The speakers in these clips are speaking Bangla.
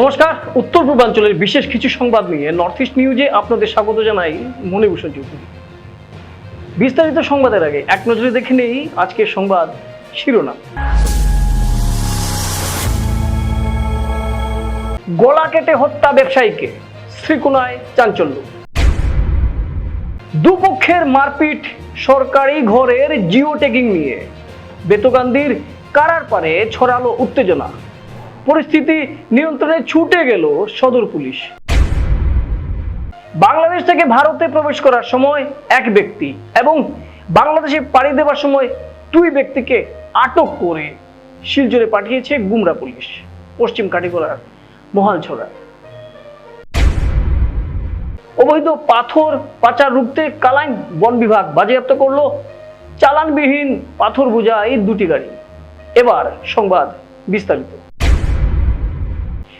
নমস্কার, উত্তর পূর্বাঞ্চলের বিশেষ কিছু সংবাদ নিয়ে নর্থ ইস্ট নিউজে আপনাদের স্বাগত জানাই মণিভূষণ চৌধুরী বিস্তারিত সংবাদের আগে এক নজরে দেখে নেই আজকের সংবাদ শিরোনাম। গলা কেটে হত্যা ব্যবসায়ীকে, শ্রীকুনায় চাঞ্চল্য। দুপক্ষের মারপিট সরকারি ঘরের জিও ট্যাগিং নিয়ে। বেতগান্দির কারার পারে ছড়ালো উত্তেজনা। পরিস্থিতি নিয়ন্ত্রণে ছুটে গেল সদর পুলিশ। বাংলাদেশ থেকে ভারতে প্রবেশ করার সময় এক ব্যক্তি এবং বাংলাদেশে পাড়ি দেওয়ার সময় দুই ব্যক্তিকে আটক করে শিলচরে পাঠিয়েছে গুমরা পুলিশ, পশ্চিম কাটিগড়ার মহালছড়া। অবৈধ পাথর পাচার রুখতে কালাইন বন বিভাগ বাজেয়াপ্ত করল। চালানবিহীন পাথর বোঝা এই দুটি গাড়ি। এবার সংবাদ বিস্তারিত।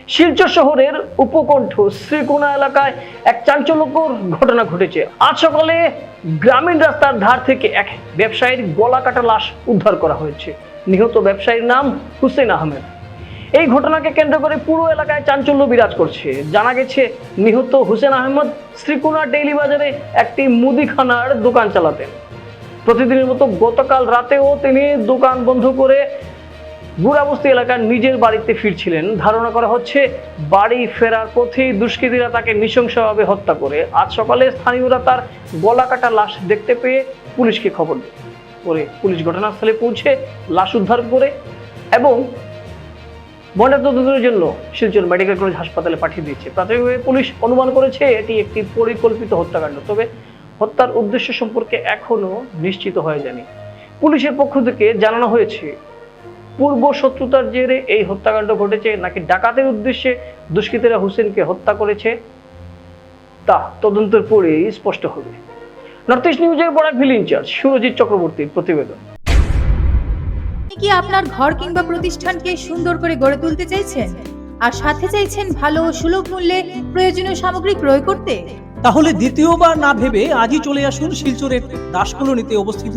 শিলচর শহরের উপকণ্ঠ শ্রীকোনা এলাকায় এক চাঞ্চল্যকর ঘটনা ঘটেছে। আজ সকালে গ্রামীণ রাস্তার ধার থেকে এক ব্যবসায়ীর গলা কাটা লাশ উদ্ধার করা হয়েছে। নিহত ব্যবসায়ীর নাম হুসেন আহমেদ। এই ঘটনাকে কেন্দ্র করে পুরো এলাকায় চাঞ্চল্য বিরাজ করছে। জানা গেছে, নিহত হুসেন আহমদ শ্রীকোনা ডেইলি বাজারে একটি মুদিখানার দোকান চালাতেন। প্রতিদিনের মতো গতকাল রাতেও তিনি দোকান বন্ধ করে গুড়াবস্তি এলাকার নিজের বাড়িতে ফিরছিলেন। ধারণা করা হচ্ছে, বাড়ি ফেরার পথেই দুষ্কৃতীরা তাকে নৃশংসভাবে হত্যা করে। আজ সকালে স্থানীয়রা তার গলা কাটা লাশ দেখতে পেয়ে পুলিশকে খবর দেয় পরে পুলিশ ঘটনাস্থলে পৌঁছে লাশ উদ্ধার করে এবং ময়নাতদন্তের জন্য শিলচর মেডিকেল কলেজ হাসপাতালে পাঠিয়ে দিয়েছে। প্রাথমিকভাবে পুলিশ অনুমান করেছে, এটি একটি পরিকল্পিত হত্যাকাণ্ড, তবে হত্যার উদ্দেশ্য সম্পর্কে এখনও নিশ্চিত হয়ে যায়নি। পুলিশের পক্ষ থেকে জানানো হয়েছে পূর্ব শত্রুতার জেরে এই হত্যাকাণ্ড ঘটেছে নাকি ডাকাতের উদ্দেশ্যে দুষ্কৃতীরা হোসেনকে হত্যা করেছে? তা তদন্তের পরেই স্পষ্ট হবে। নর্থ ইস্ট নিউজের বড় ভিল ইনচার্জ সুরজিৎ চক্রবর্তীর প্রতিবেদন। কি আপনার ঘর কিংবা প্রতিষ্ঠানকে সুন্দর করে গড়ে তুলতে চাইছেন? আর সাথে চাইছেন ভালো ও সুলভ মূল্যে প্রয়োজনীয় সামগ্রী ক্রয় করতে? তাহলে দ্বিতীয়বার না ভেবে আজই চলে আসুন শিলচরের দাসকলোনিতে অবস্থিত।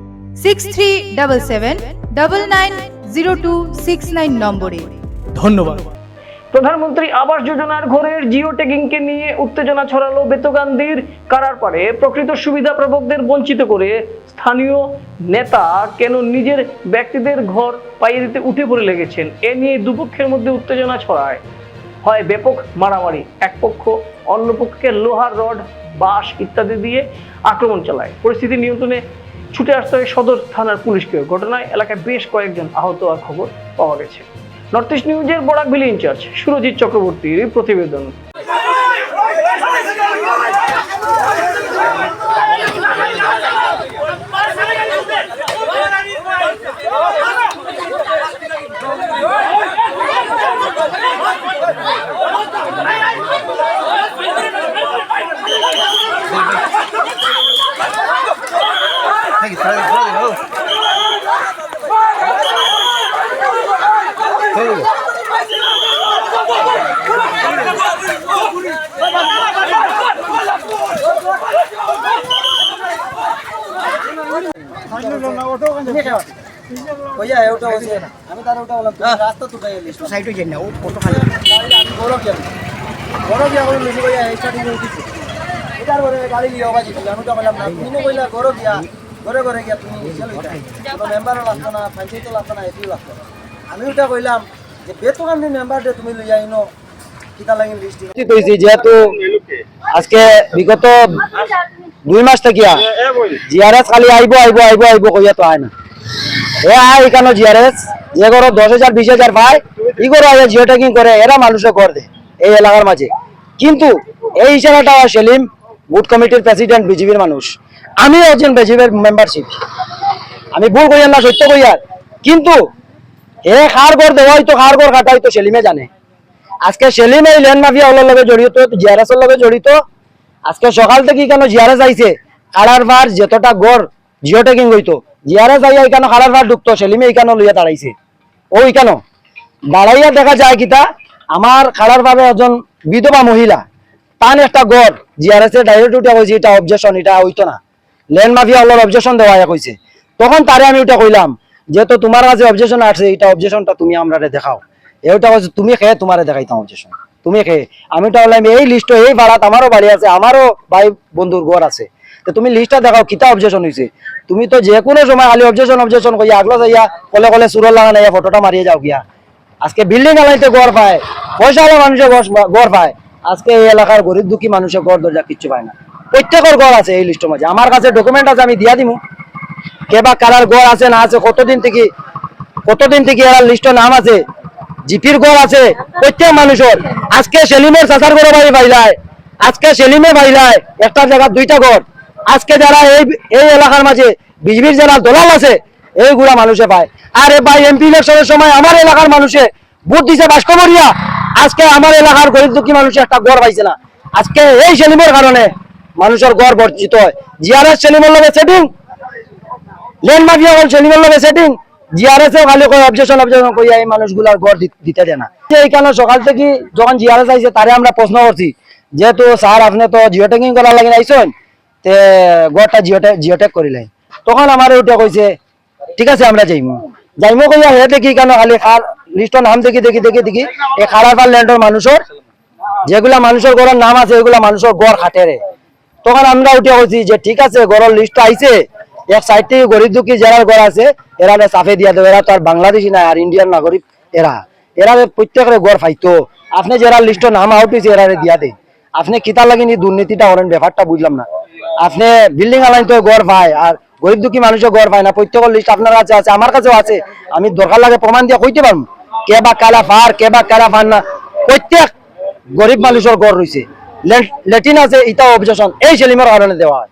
six three double seven double nine zero two six nine নম্বরে। ধন্যবাদ। প্রধানমন্ত্রী আবাস যোজনার ঘরের জিও ট্যাগিংকে নিয়ে উত্তেজনা ছড়ালো বেতগান্দির কারার পারে প্রকৃত সুবিধা প্রাপকদের বঞ্চিত করে স্থানীয় নেতা কেন নিজের ব্যক্তিদের ঘর পাইয়ে দিতে উঠে পড়ে লেগেছেন? এ নিয়ে দুপক্ষের মধ্যে উত্তেজনা ছড়ায়। হয় ব্যাপক মারামারি এক পক্ষ অন্য পক্ষকে লোহার রড বাঁশ ইত্যাদি দিয়ে আক্রমণ চালায়। পরিস্থিতি নিয়ন্ত্রণে ছুটে আসতে হয় সদর থানার পুলিশকে ঘটনায় এলাকায় বেশ কয়েকজন আহত হওয়ার খবর পাওয়া গেছে। নর্থ ইস্ট নিউজের বরাকবিলি ইনচার্জ সুরজিৎ চক্রবর্তীর প্রতিবেদন। আমি তার উঠা বললাম রাস্তা তো গায়ে লিস্ট হয়ে না ও ফটো খালি আমি বড় কি আমি বড় উঠিছে এটার পরে গাড়ি লিয়ে বাজি গিয়া ঘরে ঘরে গিয়া তুমি মেম্বারও লাগতো না পঞ্চায়েতও লাগতো না এটিও লাগতো না আমি ওটা কইলাম যে যে তুমি লইয়া আইনো যেহেতু আজকে বিগত দুই মাস থাকিয়া। জিআরএস খালি আইব আইব আইব আইব কইয়া তো আয় না। এ আয় জিআরএস যে করো দশ হাজার বিশ হাজার পায় ই করো আগে জিও ট্যাকিং করে এরা মানুষে কর দে এই এলাকার মাঝে কিন্তু এই হিসাবেটা সেলিম বুথ কমিটির প্রেসিডেন্ট বিজেপির মানুষ আমিও একজন বিজেপির মেম্বারশিপ আমি ভুল কইয়ার না, সত্য কইয়ার কিন্তু হে খার ঘর দেওয়া হয়তো খার ঘর কাটা হয়তো সেলিমে জানে। আজকে সেলিম এই ল্যান্ড মাফিয়া ওলার লগে জড়িত জিআরএস এর লগে জড়িত। আজকে সকাল থেকে কেন জিআরএস আইছে? খাড়ার ভার যতটা গড়, জিও টেকিং হইতো। জিআরএস আইয়া এখানে খাড়ার ভার ঢুকতো? সেলিমে এখানে লইয়া দাঁড়াইছে? ও এখানো দাঁড়াইয়া দেখা যায় কিতা, আমার খাড়ার ভাবে একজন বিধবা মহিলা, তান একটা গড় জিআরএস এর ডাইরেক্ট উঠে কইছে, এটা অবজেকশন এটা হইতো না। ল্যান্ড মাফিয়া ওলার অবজেকশন দেওয়া কইছে। তখন তারে আমি ওটা কইলাম, যেহেতু তোমার কাছে অবজেকশন আছে এটা অবজেকশনটা তুমি আমরা দেখাও। এটা হচ্ছে তুমি খেয়ে তোমারে দেখাইতাম অবজেকশন তুমি খেয়ে আমি তো বললাম, এই লিস্ট এই ভাড়াত আমারও বাড়ি আছে, আমারও ভাই বন্ধুর ঘর আছে। তো তুমি লিস্টটা দেখাও, কিতা অবজেকশন হয়েছে তুমি তো যে কোনো সময় খালি অবজেকশন অবজেকশন কইয়া, আগলো যাইয়া, কলে কলে সুরল লাগা নাইয়া ফটোটা মারিয়ে যাও গিয়া। আজকে বিল্ডিং আলাইতে গড় পায় পয়সাওয়ালা মানুষের গড়- গড় পায়। আজকে এই এলাকার গরিব দুঃখী মানুষের গড় দরজা কিচ্ছু পায় না। প্রত্যেকের গড় আছে এই লিস্টের মাঝে আমার কাছে ডকুমেন্ট আছে, আমি দিয়া দিমু। কে বা কারার গড় আছে, না আছে, কতদিন থেকে কতদিন থেকে এরা লিস্টের নাম আছে? জিপির গড় আছে, প্রত্যেক মানুষের। আজকে সেলিমের চাচার গড় বাড়ি বাইলায় আজকে সেলিমে বাইলায় একটা জায়গা, দুইটা গড় আজকে যারা এই এই এলাকার মাঝে বিজেপির যারা দলাল আছে, এইগুলা মানুষে পায়। আরে ভাই এমপি ইলেকশনের সময় আমার এলাকার মানুষে ভোট দিছে বাসকমরিয়া। আজকে আমার এলাকার গরিব দুঃখী মানুষে একটা গড় পাইছে না। আজকে এই সেলিমের কারণে মানুষের গড় বর্জিত হয়। জিআরএস লগে সেটিং লেন মাফিয়া হল সেলিমের সেটিং জিআরএস এও খালি কই অবজেকশন অবজেকশন কইয়া এই মানুষগুলার ঘর দিতে দেয় না। এইখানে সকাল থেকে যখন জিআরএস আইছে, তারে আমরা প্রশ্ন করছি, যেহেতু স্যার আপনি তো জিওটেকিং করার লাগি আইছেন, তে ঘরটা জিওটেক জিওটেক করিলেন তখন আমার ওইটা কইছে, ঠিক আছে, আমরা যাইমু। যাইমু কইয়া হে দেখি কেন খালি খার লিস্টর নাম দেখি দেখি দেখি দেখি, এই খারাপার ল্যান্ডর মানুষের যেগুলা মানুষের ঘরের নাম আছে, এগুলা মানুষের গড় খাটেরে তখন আমরা উঠে কইছি যে, ঠিক আছে গড়ের লিস্ট আইছে। এক সাইড থেকে গরিব দুঃখী যারা ঘর আছে, এরা সাফে দিয়া দেবে। এরা তো আর বাংলাদেশি না, আর ইন্ডিয়ান নাগরিক এরা। এরা প্রত্যেকের গড় ফাইতো। আপনি যারা লিস্টের নাম আউট হয়েছে এরা দিয়া দেয় আপনি কিতা লাগি নি দুর্নীতিটা করেন ব্যাপারটা বুঝলাম না। আপনি বিল্ডিং আলাইন তো গড় পায়, আর গরিব দুঃখী মানুষের গড় পায় না। প্রত্যেকের লিস্ট আপনার কাছে আছে, আমার কাছেও আছে। আমি দরকার লাগে প্রমাণ দিয়ে কইতে পারব। কে বা কালা ফার, কে বা কালা ফার না, প্রত্যেক গরিব মানুষের গড় রয়েছে লেট্রিন আছে অবজেকশন এই সেলিমের কারণে দেওয়া হয়।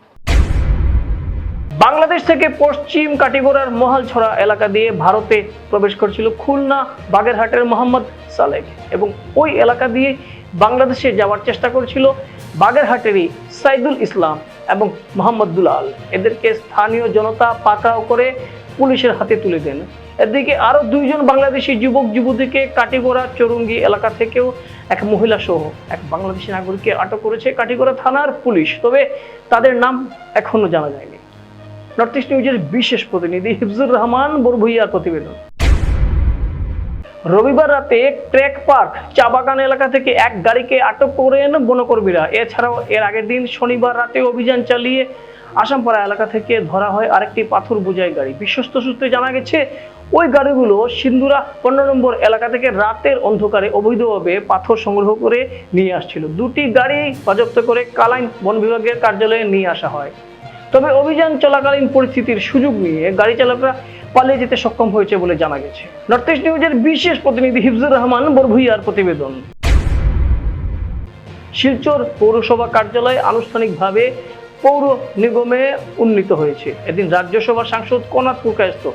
বাংলাদেশ থেকে পশ্চিম কাটিগড়ার মহালছড়া এলাকা দিয়ে ভারতে প্রবেশ করছিল খুলনা, বাগেরহাটের মোহাম্মদ সালেক এবং ওই এলাকা দিয়ে বাংলাদেশে যাওয়ার চেষ্টা করছিল বাগেরহাটেরই সাইদুল ইসলাম এবং মোহাম্মদ দুলাল। এদেরকে স্থানীয় জনতা পাকড়াও করে পুলিশের হাতে তুলে দেন। এদিকে আরও দুইজন বাংলাদেশি যুবক, যুবতীকে কাটিগড়া চরুঙ্গি এলাকা থেকেও এক মহিলা সহ এক বাংলাদেশি নাগরিককে আটক করেছে কাটিগড়া থানার পুলিশ। তবে তাদের নাম এখনও জানা যায়নি। নর্থ ইস্ট নিউজের বিশেষ প্রতিনিধি হিফজুর রহমান বরভুইয়ার প্রতিবেদন। রবিবার রাতে ট্রেক পার্ক, চা বাগান এলাকা থেকে এক গাড়িকে আটক করেন বনকর্মীরা। এছাড়াও এর আগের দিন শনিবার রাতে অভিযান চালিয়ে আসামপাড়া এলাকা থেকে ধরা হয় আরেকটি পাথর বোঝাই গাড়ি। বিশ্বস্ত সূত্রে জানা গেছে ওই গাড়িগুলো সিন্দুরা পনেরো নম্বর এলাকা থেকে রাতের অন্ধকারে অবৈধভাবে পাথর সংগ্রহ করে নিয়ে আসছিল। দুটি গাড়ি বাজপ্ত করে কালাইন বন বিভাগের কার্যালয়ে নিয়ে আসা হয়। তবে অভিযান চলাকালীন পরিস্থিতির সুযোগ নিয়ে গাড়ি চালকরা পালিয়ে যেতে সক্ষম হয়েছে বলে জানা গেছে। নর্থ ইস্ট নিউজের বিশেষ প্রতিনিধি হিফজুর রহমান, বরভুইয়ার প্রতিবেদন। শিলচর পৌরসভা কার্যালয় আনুষ্ঠানিকভাবে পৌর নিগমে উন্নীত হয়েছে। এদিন রাজ্যসভা সাংসদ কনাথ পুরকায়স্ত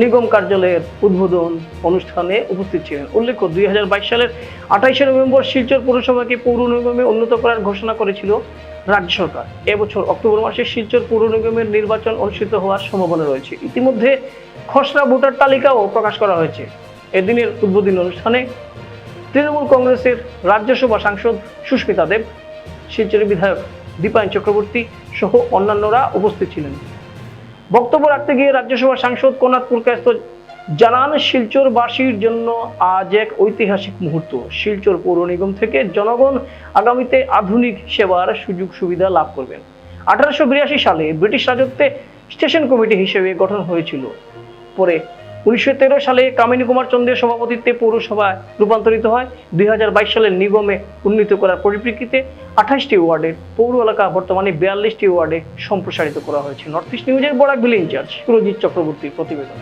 নিগম কার্যালয়ের উদ্বোধন অনুষ্ঠানে উপস্থিত ছিলেন। উল্লেখ্য, দুই হাজার বাইশ সালের আঠাইশে নভেম্বর শিলচর পৌরসভাকে পৌর নিগমে উন্নত করার ঘোষণা করেছিল রাজ্য সরকার। এবছর অক্টোবর মাসে শিলচর পৌর নিগমের নির্বাচন অনুষ্ঠিত হওয়ার সম্ভাবনা রয়েছে। ইতিমধ্যে খসড়া ভোটার তালিকাও প্রকাশ করা হয়েছে। এদিনের উদ্বোধনী অনুষ্ঠানে তৃণমূল কংগ্রেসের রাজ্যসভা সাংসদ সুস্মিতা দেব, শিলচরের বিধায়ক দীপায়ন চক্রবর্তী সহ অন্যান্যরা উপস্থিত ছিলেন। বক্তব্য রাখতে গিয়ে রাজ্যসভার সাংসদ কোনাথ পুরকায়স্ত জানান শিলচরবাসীর জন্য আজ এক ঐতিহাসিক মুহূর্ত। শিলচর পৌর নিগম থেকে জনগণ আগামীতে আধুনিক সেবার সুযোগ সুবিধা লাভ করবেন। আঠারোশো বিরাশি সালে ব্রিটিশ রাজত্বে স্টেশন কমিটি হিসেবে গঠন হয়েছিল। পরে উনিশশো তেরো সালে কামিনী কুমার চন্দ্রের সভাপতিত্বে পৌরসভায় রূপান্তরিত হয়। দুই সালের নিগমে উন্নীত করার পরিপ্রেক্ষিতে আঠাশটি ওয়ার্ডের পৌর এলাকা বর্তমানে বিয়াল্লিশটি ওয়ার্ডে সম্প্রসারিত করা হয়েছে। নর্থ ইস্ট নিউজের বরাক বিল ইনচার্জ সুরজিৎ চক্রবর্তীর প্রতিবেদন।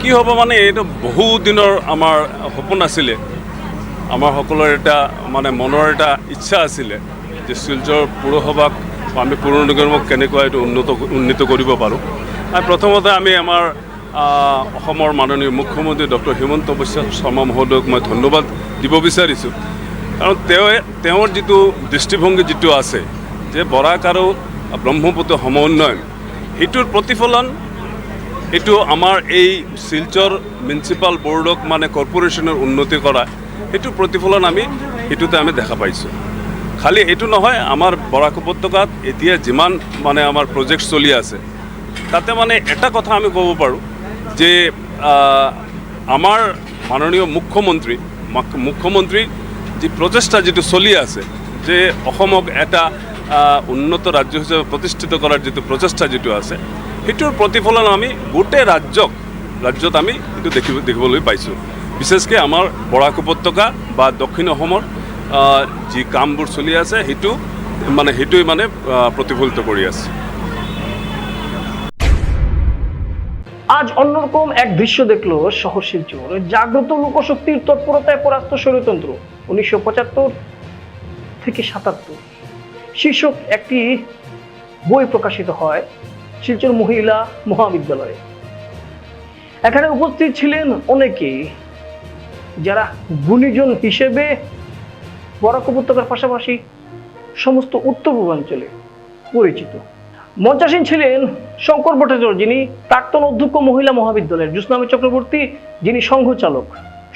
কি হ'ব মানে এইটো বহু দিনৰ আমাৰ সপোন আছিলে। আমাৰ সকলোৰে এটা মানে মনৰ এটা ইচ্ছা আছিলে যে শিলচৰ পৌৰসভাক আমি পৌৰ নিগমক কেনেকুৱা এইটো উন্নত উন্নীত কৰিব পাৰোঁ। প্ৰথমতে আমি আমাৰ অসমৰ মাননীয় মুখ্যমন্ত্ৰী ডক্টৰ হিমন্ত বিশ্ব শৰ্মা মহোদয়ক মই ধন্যবাদ দিব বিচাৰিছোঁ। কাৰণ তেওঁ তেওঁৰ যিটো দৃষ্টিভংগী যিটো আছে, যে বৰাক আৰু ব্ৰহ্মপুত্ৰ সমন্বয়ন সেইটোৰ প্ৰতিফলন এইটো আমাৰ এই শিলচৰ মিউনিচিপাল বৰ্ডক মানে কৰ্পৰেশ্যনৰ উন্নতি কৰা সেইটো প্ৰতিফলন আমি সেইটোতে আমি দেখা পাইছোঁ। খালি এইটো নহয়, আমাৰ বৰাক উপত্যকাত এতিয়া যিমান মানে আমাৰ প্ৰজেক্ট চলি আছে, তাতে মানে এটা কথা আমি ক'ব পাৰোঁ যে আমাৰ মাননীয় মুখ্যমন্ত্ৰী মাক- মুখ্যমন্ত্ৰীৰ যি প্ৰচেষ্টা যিটো চলি আছে, যে অসমক এটা উন্নত ৰাজ্য হিচাপে প্ৰতিষ্ঠিত কৰাৰ যিটো প্ৰচেষ্টা যিটো আছে, সেইটোৰ প্ৰতিফলন আমি গোটেই ৰাজ্যক, ৰাজ্যত আমি এইটো দেখিব দেখিবলৈ পাইছোঁ। বিশেষকৈ আমাৰ বৰাক উপত্যকা বা দক্ষিণ অসমৰ যি কামবোৰ চলি আছে, সেইটো মানে সেইটোৱে মানে প্ৰতিফলিত কৰি আছে। আজ অন্যরকম এক দৃশ্য দেখল শহর শিলচর জাগ্রত লোকশক্তির তৎপরতায় পরাস্ত ষড়যন্ত্র, উনিশশো পঁচাত্তর থেকে সাতাত্তর। শীর্ষক একটি বই প্রকাশিত হয় শিলচর মহিলা মহাবিদ্যালয়ে। এখানে উপস্থিত ছিলেন অনেকেই যারা গুণীজন হিসেবে বরাক উপত্যকার পাশাপাশি সমস্ত উত্তর পূর্বাঞ্চলে পরিচিত। মঞ্চাসীন ছিলেন শঙ্কর ভট্টাচার্য, যিনি প্রাক্তন অধ্যক্ষ মহিলা মহাবিদ্যালয়ের জ্যোৎস্নামী চক্রবর্তী, যিনি সংঘ চালক।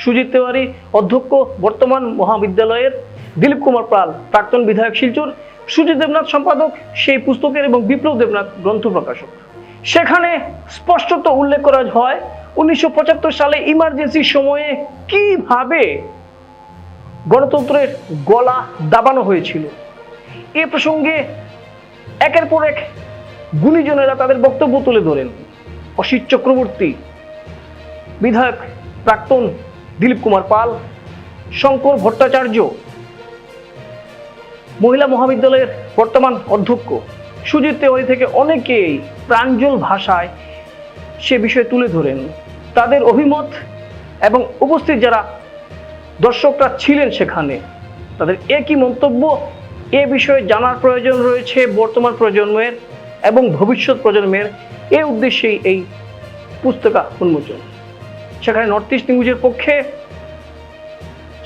সুজিত তেওয়ারি, অধ্যক্ষ বর্তমান মহাবিদ্যালয়ের দিলীপ কুমার পাল, প্রাক্তন বিধায়ক শিলচর, সুজিত দেবনাথ সম্পাদক, সেই পুস্তকের এবং বিপ্লব দেবনাথ গ্রন্থ প্রকাশক। সেখানে স্পষ্টত উল্লেখ করা হয়, উনিশশো পঁচাত্তর সালে ইমার্জেন্সির সময়ে কীভাবে গণতন্ত্রের গলা দাবানো হয়েছিল। এ প্রসঙ্গে একের পর এক গুণীজনেরা তাদের বক্তব্য তুলে ধরেন। অসিত চক্রবর্তী, বিধায়ক প্রাক্তন দিলীপ কুমার পাল, শঙ্কর ভট্টাচার্য, মহিলা মহাবিদ্যালয়ের বর্তমান অধ্যক্ষ সুজিত তেওয়ারি থেকে অনেকেই প্রাঞ্জল ভাষায় সে বিষয়ে তুলে ধরেন। তাদের অভিমত এবং উপস্থিত যারা দর্শকরা ছিলেন সেখানে, তাদের একই মন্তব্য, এ বিষয়ে জানার প্রয়োজন রয়েছে বর্তমান প্রজন্মের এবং ভবিষ্যৎ প্রজন্মের এ উদ্দেশ্যেই এই পুস্তকা উন্মোচন। সেখানে নর্থ ইস্ট নিউজের পক্ষে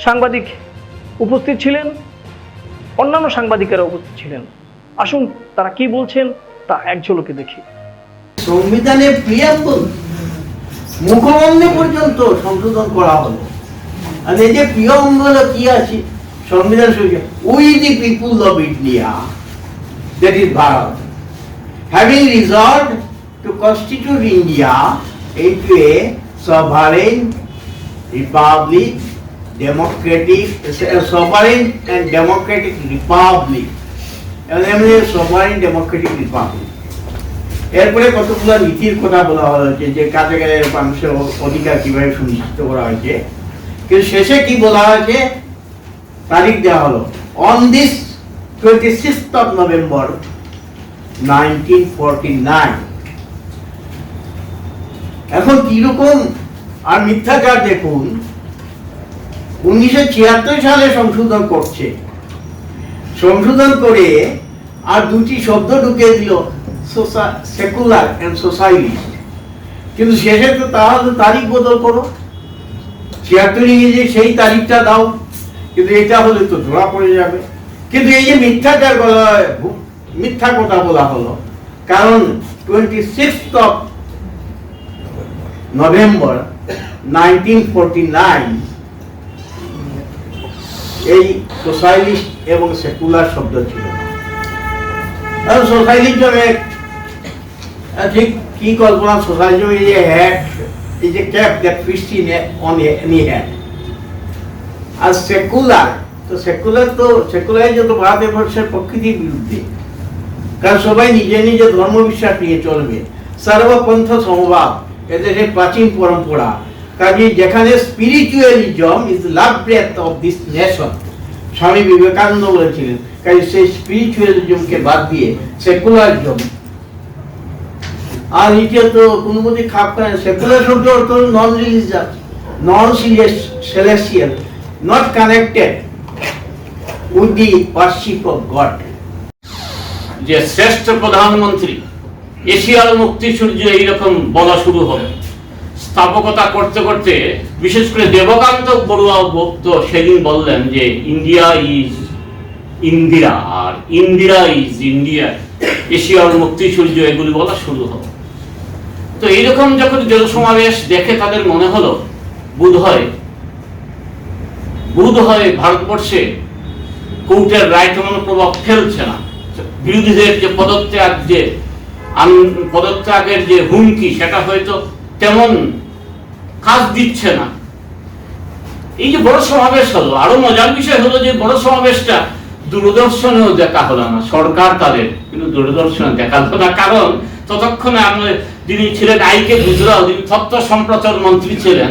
সাংবাদিক উপস্থিত ছিলেন, অন্যান্য সাংবাদিকেরা উপস্থিত ছিলেন। আসুন তারা কি বলছেন তা এক ঝলকে দেখি। সংবিধানের প্রিয়াম্বল মুখবন্ধে পর্যন্ত সংশোধন করা হলো। আর এই যে প্রিয়ম্বল কি আছে? সংবিধান we the people of India that is Bharat having resolved to constitute India into a sovereign republic, democratic, a sovereign and democratic republic. এমনি sovereign democratic republic. এরপরে কতগুলো নীতির কথা বলা হয়েছে, যে কাজে কাজে মানুষের অধিকার কীভাবে সুনিশ্চিত করা হয়েছে। কিন্তু শেষে কি বলা হয়েছে? তারিখ দেওয়া হলো। On this twenty sixth of November এখন কীরকম আর মিথ্যাচার দেখুন, উনিশশো ছিয়াত্তর সালে সংশোধন করছে। সংশোধন করে আর দুটি শব্দ ঢুকে দিল সেকুলার অ্যান্ড সোসাইলিস্ট। কিন্তু শেষে তো তাহলে তারিখ বদল করো। ছিয়াত্তর ইংরেজি সেই তারিখটা দাও, কিন্তু এটা হলে তো ধরা পড়ে যাবে। কিন্তু এই যে মিথ্যাচার বলা মিথ্যা কথা বলা হলো। কারণ twenty sixth of November nineteen forty nine এই সোশ্যালিস্ট এবং সেকুলার শব্দ ছিল। কারণ সোশ্যালিজমে ঠিক কি কল্পনা? সোশ্যালিজম এই যে হ্যাট এই যে ক্যাপ দ্যাট অন এনি আর সেকুলার তো সেকুলার তো সেকুলারিজম তো ভারতবর্ষের প্রকৃতির বিরুদ্ধে। কারণ সবাই নিজে নিজে ধর্ম বিশ্বাস নিয়ে চলবে। সর্বপন্থ সমভাব এদেশের প্রাচীন পরম্পরা। কাজে যেখানে spiritualism is love breath of this nation Swami Vivekananda বলেছিলেন। কাজে সেই স্পিরিচুয়ালিজমকে বাদ দিয়ে সেকুলারিজম আর নিচে তো কোনো মতে খাপ খায় সেকুলার শব্দ অর্থ non religious non celestial not connected with the worship of God যে শ্রেষ্ঠ প্রধানমন্ত্রী, এশিয়ার মুক্তি সূর্য এইরকম বলা শুরু হবে। স্থাপকতা করতে করতে, বিশেষ করে দেবকান্ত বড়ুয়া তো সেদিন বললেন যে, ইন্ডিয়া ইজ ইন্দিরা আর ইন্দিরা ইজ ইন্ডিয়া। এশিয়ার মুক্তি সূর্য এগুলি বলা শুরু হলো তো এইরকম যখন জনসমাবেশ দেখে তাদের মনে হলো, বোধ হয় বোধ হয় ভারতবর্ষে কোর্টের রায় তেমন প্রভাব ফেলছে না। বিরোধীদের যে পদত্যাগ যে পদত্যাগের যে হুমকি, সেটা হয়তো তেমন কাজ দিচ্ছে না। এই যে বড় সমাবেশ হলো, আরও মজার বিষয় হলো যে বড় সমাবেশটা দূরদর্শনেও দেখা হলো না, সরকার তাদের, কিন্তু দূরদর্শনে দেখাল না। কারণ ততক্ষণে আমরা যিনি ছিলেন, আইকে গুজরাল যিনি তথ্য সম্প্রচার মন্ত্রী ছিলেন,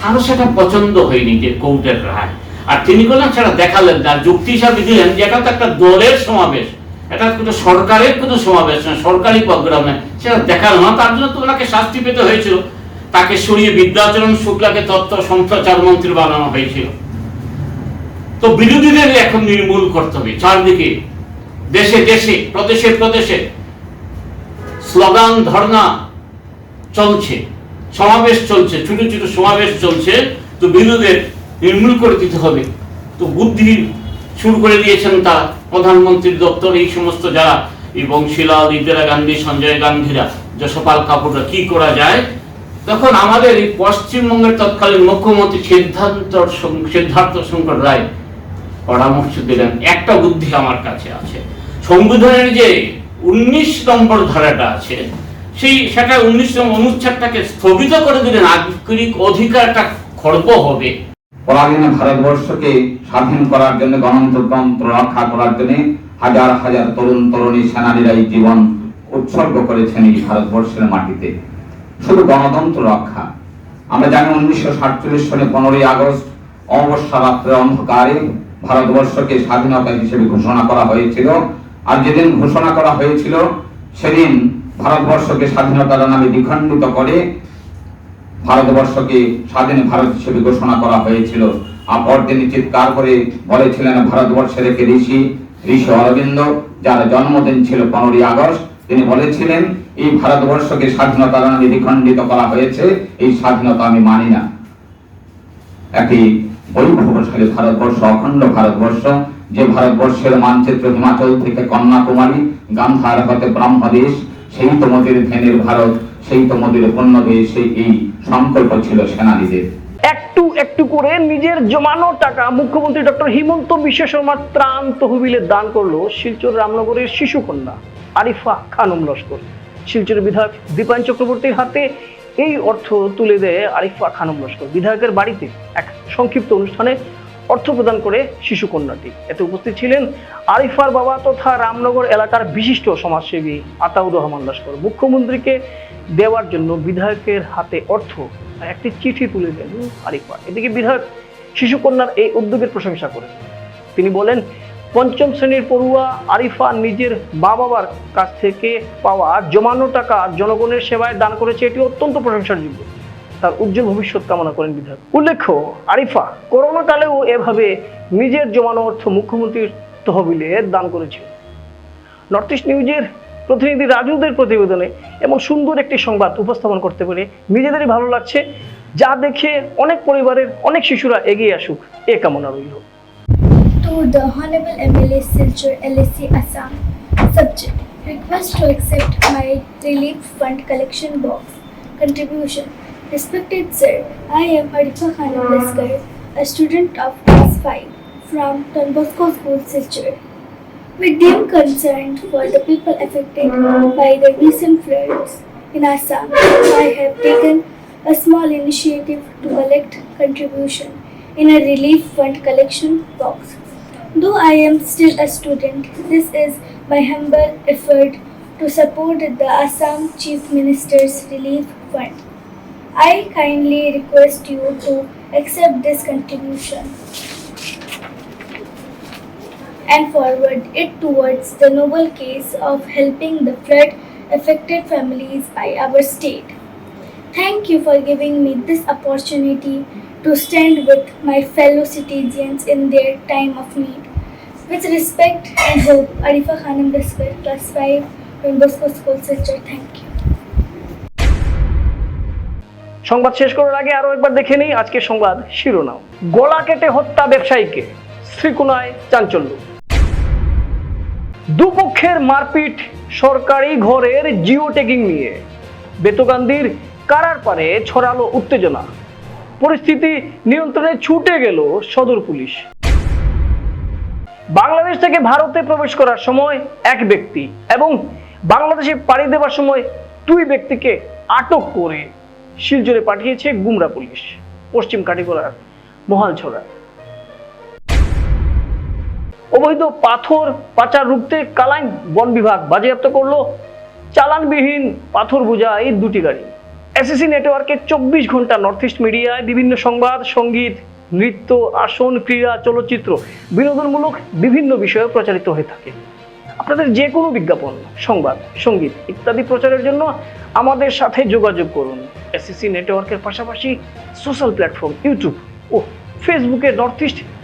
তারও সেটা পছন্দ হয়নি যে কোর্টের রায়। আর তিনি বললেন, সেটা দেখালেন না। যুক্তি হিসাবে দিলেন যে এটা তো একটা দলের সমাবেশ। এটা কোনো সরকারের কোনো সমাবেশ না সরকারি প্রোগ্রামে সেটা দেখাল না, তার জন্য তো ওনাকে শাস্তি পেতে হয়েছিল। তাকে সরিয়ে বিদ্যাচরণ শুক্লাকে তথ্য সম্প্রচার মন্ত্রী বানানো হয়েছিল। তো বিরোধীদের এখন নির্মূল করতে হবে। চারদিকে, দেশে দেশে, প্রদেশে প্রদেশে স্লোগান, ধর্ণা চলছে, সমাবেশ চলছে, ছোট ছোট সমাবেশ চলছে। তো বিরোধীদের নির্মূল করে দিতে হবে। তো বুদ্ধি শুরু করে দিয়েছেন তারা। প্রধানমন্ত্রীর দপ্তর, এই সমস্ত যারা এই বংশীলাল ইন্দিরা গান্ধী, সঞ্জয় গান্ধীরা, যশোপাল কাপুররা, কি করা যায়? তখন আমাদের এই পশ্চিমবঙ্গের তৎকালীন মুখ্যমন্ত্রী সিদ্ধান্ত সিদ্ধার্থ শঙ্কর রায় পরামর্শ দিলেন, একটা বুদ্ধি আমার কাছে আছে। সংবিধানের যে উনিশ নম্বর ধারাটা আছে, সেই, সেটা উনিশ নম্বর অনুচ্ছেদটাকে স্থগিত করে দিলেন। নাগরিক অধিকারটা খর্ব হবে। পরাধীন ভারতবর্ষকে স্বাধীন করার জন্য গণতন্ত্র রক্ষা করার জন্য হাজার হাজার তরুণ তরুণী সেনানীরা জীবন উৎসর্গ করেছেন এই ভারতবর্ষের মাটিতে। শুধু গণতন্ত্র রক্ষা। আমরা জানি উনিশশো সাতচল্লিশ সালে পনেরোই আগস্ট অমাবস্যা রাত্রে অন্ধকারে ভারতবর্ষকে স্বাধীনতা হিসেবে ঘোষণা করা হয়েছিল। আর যেদিন ঘোষণা করা হয়েছিল, সেদিন ভারতবর্ষকে স্বাধীনতার নামে দ্বিখণ্ডিত করে ভারতবর্ষকে স্বাধীন ভারত হিসেবে ঘোষণা করা হয়েছিল। আর পরদিন চিৎকার করে বলেছিলেন, ভারতবর্ষের এক ঋষি ঋষি অরবিন্দ, যার জন্মদিন ছিল পনেরোই আগস্ট, তিনি বলেছিলেন, এই ভারতবর্ষকে স্বাধীনতার নামে করা হয়েছে, এই স্বাধীনতা আমি মানি না। একটি বৈভবশালী ভারতবর্ষ, অখণ্ড ভারতবর্ষ, যে ভারতবর্ষের মানচিত্র হিমাচল থেকে কন্যাকুমারী, গান্ধার হতে ব্রহ্মদেশ, সেই তোমাদের ধ্যানের ভারত, সেই তোমাদের পণ্য দেশ সেই এই সংকল্প ছিল সেনানীদের। একটু একটু করে নিজের জমানো টাকা মুখ্যমন্ত্রী ডক্টর হিমন্ত বিশ্ব শর্মার ত্রাণ তহবিলে দান করল শিলচর রামনগরের শিশু কন্যা আরিফা খানম লস্কর। শিলচরের বিধায়ক দীপায়ন চক্রবর্তীর হাতে এই অর্থ তুলে দেয় আরিফা খানম লস্কর। বিধায়কের বাড়িতে এক সংক্ষিপ্ত অনুষ্ঠানে অর্থ প্রদান করে শিশু কন্যাটি এতে উপস্থিত ছিলেন আরিফার বাবা তথা রামনগর এলাকার বিশিষ্ট সমাজসেবী আতাউর রহমান লস্কর। মুখ্যমন্ত্রীকে দেওয়ার জন্য বিধায়কের হাতে অর্থ। একটি চিঠি তুলে দেন আরিফা এদিকে বিধায়ক শিশুকন্যার এই উদ্যোগের প্রশংসা করেন তিনি বলেন, পঞ্চম শ্রেণির পড়ুয়া আরিফা নিজের মা বাবার কাছ থেকে পাওয়া জমানো টাকা জনগণের সেবায় দান করেছে, এটি অত্যন্ত প্রশংসার যোগ্য তার উজ্জ্বল ভবিষ্যৎ কামনা করেন বিধায়ক। উল্লেখ্য, আরিফা করোনা কালেও এভাবে নিজের জমানো অর্থ মুখ্যমন্ত্রীর তহবিলে দান করেছিল নর্থ ইস্ট নিউজের প্রতিনিধি রাজুদের প্রতিবেদনে এমন সুন্দর একটি সংবাদ উপস্থাপন করতে পেরে নিজেদেরই ভালো লাগছে যা দেখে অনেক পরিবারের অনেক শিশুরা এগিয়ে আসুক এ কামনা রইল to the Honorable MLA Silchar LSC Assam. Subject Request to accept my relief fund collection box contribution. Respected sir, I am Arifa Khanum Laskar, a student of class 5 from Don Bosco School, Silchar. With deep concern for the people affected by the recent floods in Assam, I have taken a small initiative to collect contribution in a relief fund collection box. Though I am still a student, this is my humble effort to support the Assam Chief Minister's Relief Fund. I kindly request you to accept this contribution and forward it towards the noble case of helping the flood affected families by our state. Thank you for giving me this opportunity to stand with my fellow citizens in their time of need. With respect and hope, Arifa Khanam Daskar, Class 5, Don Bosco School, Silchar. Thank you. সংবাদ শেষ করার আগে আরও একবার দেখে নিই আজকে সংবাদ শিরোনাম গলা কেটে হত্যা ব্যবসায়ীকে শ্রীকোনায় চাঞ্চল্য দুপক্ষের মারপিট সরকারি ঘরের জিও ট্যাগিং নিয়ে বেতগান্দির কারার পারে ছড়ালো উত্তেজনা। পরিস্থিতি নিয়ন্ত্রণে ছুটে গেল সদর পুলিশ। বাংলাদেশ থেকে ভারতে প্রবেশ করার সময় এক ব্যক্তি এবং বাংলাদেশে পাড়ি দেওয়ার সময় দুই ব্যক্তিকে আটক করে শিলচরে পাঠিয়েছে গুমরা পুলিশ, পশ্চিম কাটিগড়ার মহালছড়া অবৈধ পাথর পাচার রুখতে কালাইন বন বিভাগ বাজেয়াপ্ত করল। চালানবিহীন পাথর বোঝা এই দুটি গাড়ি। এসএসসি নেটওয়ার্কের চব্বিশ ঘণ্টা নর্থ ইস্ট মিডিয়ায় বিভিন্ন সংবাদ, সংগীত, নৃত্য, আসন, ক্রীড়া, চলচ্চিত্র বিনোদনমূলক বিভিন্ন বিষয়ে প্রচারিত হয়ে থাকে। আপনাদের যে কোনো বিজ্ঞাপন, সংবাদ, সংগীত ইত্যাদি প্রচারের জন্য আমাদের সাথে যোগাযোগ করুন। এসএসসি নেটওয়ার্কের পাশাপাশি সোশ্যাল প্ল্যাটফর্ম ইউটিউব ও ফেসবুকে নর্থ ইস্ট